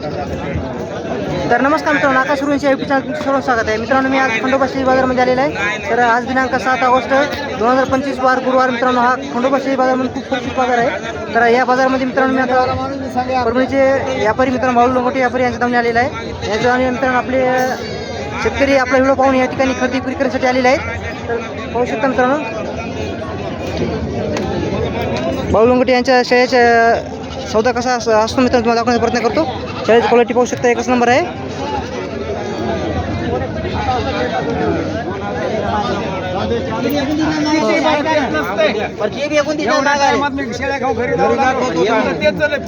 तर नमस्कार मित्रांनो आकाश सुरूंच्या युट्यूब चॅनल सर्व स्वागत आहे. मित्रांनो मी आज खंडोबा शेळी बाजारमध्ये आलेला आहे. तर आज दिनांक सात ऑगस्ट दोन हजार पंचवीस वार गुरुवार मित्रांनो हा खंडोबा शेळी बाजारमध्ये खूप प्रसिद्ध बाजार आहे. तर या बाजारामध्ये मित्रांनो मी आता परभणीचे व्यापारी मित्रांनो भाऊ लोंगोटे व्यापारी यांच्या दावणी आलेला आहे. यांच्या दावणी मित्रांनो आपले शेतकरी आपला व्हिडिओ पाहून या ठिकाणी खरेदी विक्री करण्यासाठी आलेले आहेत. तर पाहू शकता मित्रांनो. भाऊ लोंगोटे यांच्या शेळ्याच्या सौदा कसा अस- असतो मित्रांनो तुम्हाला दाखवण्याचा प्रयत्न करतो. शेळ्याची क्वालिटी पाहू शकता एकच नंबर आहे.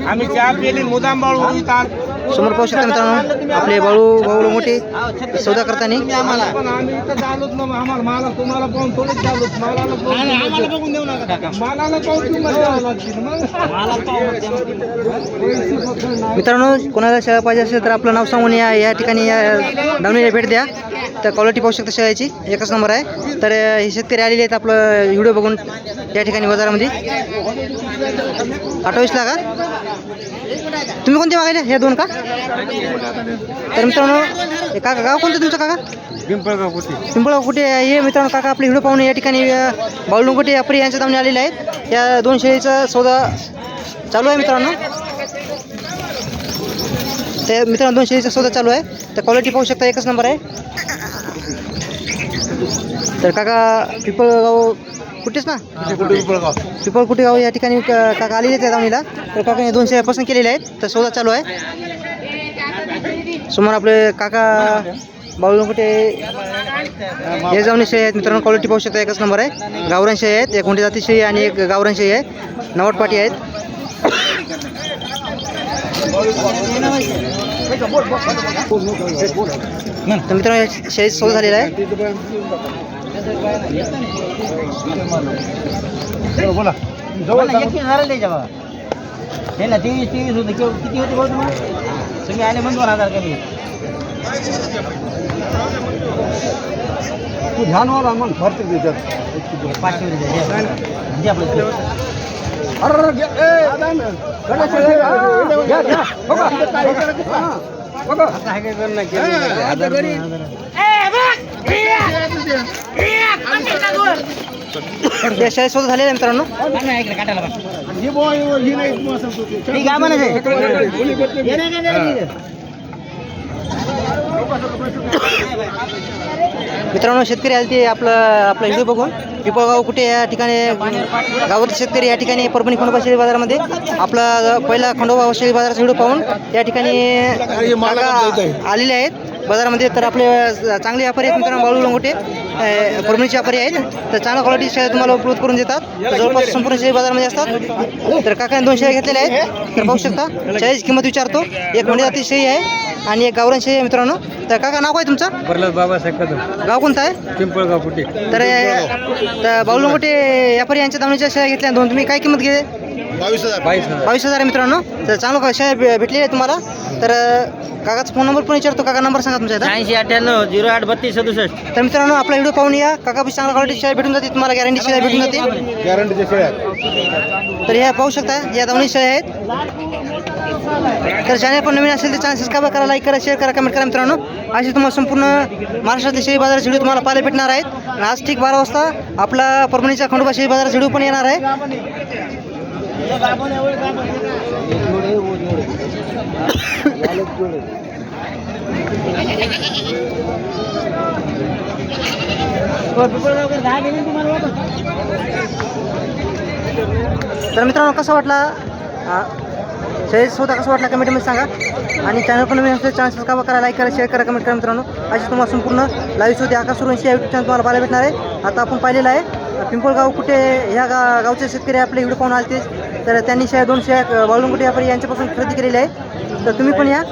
आम्ही चहा पेली मुदाम बाळू समोर पाहू शकता मित्रांनो आपले बाळू बाळू मोठे सौदा करताना. मित्रांनो कोणाला शेळ्या पाहिजे असेल तर आपलं नाव सांगून या या ठिकाणी या दावणीला भेट द्या. तर क्वालिटी पाहू शकता शेळ्याची. एकच नंबर आहे. तर हे शेतकरी आलेले आहेत आपलं व्हिडिओ बघून या ठिकाणी बाजारामध्ये. अठ्ठावीसला का तुम्ही कोणते मागायले हे दोन का? तर मित्रांनो हे काका गाव कोणतं तुमचं काका? पिंपळगाव कुठे? पिंपळगाव कुठे? आहे? हे मित्रांनो काका आपले व्हिडिओ पाहून या ठिकाणी बाळुंगोटे व्यापारी यांच्या दामने आलेले आहेत. या दोन शेळीचा सौदा चालू आहे मित्रांनो. ते मित्रांनो दोन शेळीचा सौदा चालू आहे. तर क्वालिटी पाहू शकता एकच नंबर आहे. तर काका पिंपळगाव कुठेच ना? पिंपळ कुठे गाव या ठिकाणी काका आलेले आहेत दावणीला तर काकाने दोन शेळ्या पसंत केलेल्या आहेत तर सौदा चालू आहे. समोर आपले काका बाळू कुठे? हे जाऊन शेळी आहेत. मित्रांनो क्वालिटी पाहू शकता एकच नंबर आहे. गावरान शेळी आहेत एक मोठी जाती शेळी आणि एक गावरान शेळी आहे. नवट पाटी आहेत. तर मित्रांनो या शेळीचा सौदा झालेला आहे. बोला. हे ना तेवीस तेवीस होते किंवा किती होते भाऊ तुम्हाला? तुम्ही आले म्हणून दोन हजार कमी. तू ध्यान वाला मग भरते त्याच्यात पाचशे द्या. द्या आपलं ते. झाले झालेला मित्रांनो काय म्हणायचं? मित्रांनो शेतकरी आले ते आपलं आपला व्हिडिओ बघून पिपळगाव कुठे या ठिकाणी गावातील शेतकरी या ठिकाणी परभणी खंडोबा शेळी बाजारामध्ये आपला पहिला खंडोबा शेळी बाजाराचा व्हिडिओ पाहून या ठिकाणी आलेले आहेत. बाजारामध्ये तर आपले चांगले व्यापारी आहेत मित्रांनो बाळू लंगोटे. परभणीचे व्यापारी आहेत. तर चांगल्या क्वालिटी शेळ्या तुम्हाला उपलब्ध करून देतात. जवळपास संपूर्ण शेळी बाजारामध्ये असतात. तर काकाने दोन शेळ्या घेतलेल्या आहेत. तर पाहू शकता शेळीची किंमत विचारतो. एक म्हणजे जाती शेळी आहे आणि एक गावरान शेळी आहे मित्रांनो. तर काका नाव काय तुमचं? प्रल्हाद बाबासाहेब कदम गाव कोणतं आहे? पिंपळगाव कुठे? तर तर बाळू मोठे व्यापारी यांच्या दावणीच्या शेळ्या घेतल्या. दोन तुम्ही काय किंमत घे बावीस हजार. बावीस हजार. आहे मित्रांनो. तर चांगलं का शेळ्या भे- भेटलेली आहे तुम्हाला. तर काकाचा फोन नंबर पण विचारतो. काका नंबर सांगा तुमचा इथं. शहाऐंशी अठ्ठ्याण्णव झिरो आठ बत्तीस सदुसष्ट. तर मित्रांनो आपला व्हिडिओ पाहून या. काका चांगल्या क्वालिटी शेळ्या भेटून जाते. तुम्हाला गॅरंटी शेळ्या भेटून जाते. गॅरंटीच्या शेळ्या तर ह्या पाहू शकता या दावणी शेळ्या आहेत. तर चॅनल पण नवीन असेल तर चॅनल सबस्क्राईब करा लाईक करा शेअर करा कमेंट करा मित्रांनो. अशी तुम्हाला संपूर्ण महाराष्ट्रातले शेळी बाजाराचे व्हिडिओ तुम्हाला पाहायला भेटणार आहेत. आणि आज ठीक बारा वाजता आपला परभणीचा खंडोबा शेळी बाजाराचा व्हिडिओ पण येणार आहे. तर मित्रांनो कसं वाटला? हा, शेअर स्वतः कसं वाटला कमेंटमध्ये सांगा. आणि चॅनल पण नवीन असेल चॅनल का करा लाईक करा शेअर करा कमेंट करा मित्रांनो. अशी तुम्हाला संपूर्ण लाईव्ह होती आकाश सुरवंशी या युट्यूब चॅनल तुम्हाला पाहायला भेटणार आहे. आता आपण पाहिलेलं आहे पिंपळगाव कुठे ह्या गा गावचे शेतकरी आपले व्हिडिओ पाहून आले तर त्यांनी शेअर दोन शेअर कुठे आपण यांच्यापासून खरेदी केलेली आहे. तर तुम्ही पण या.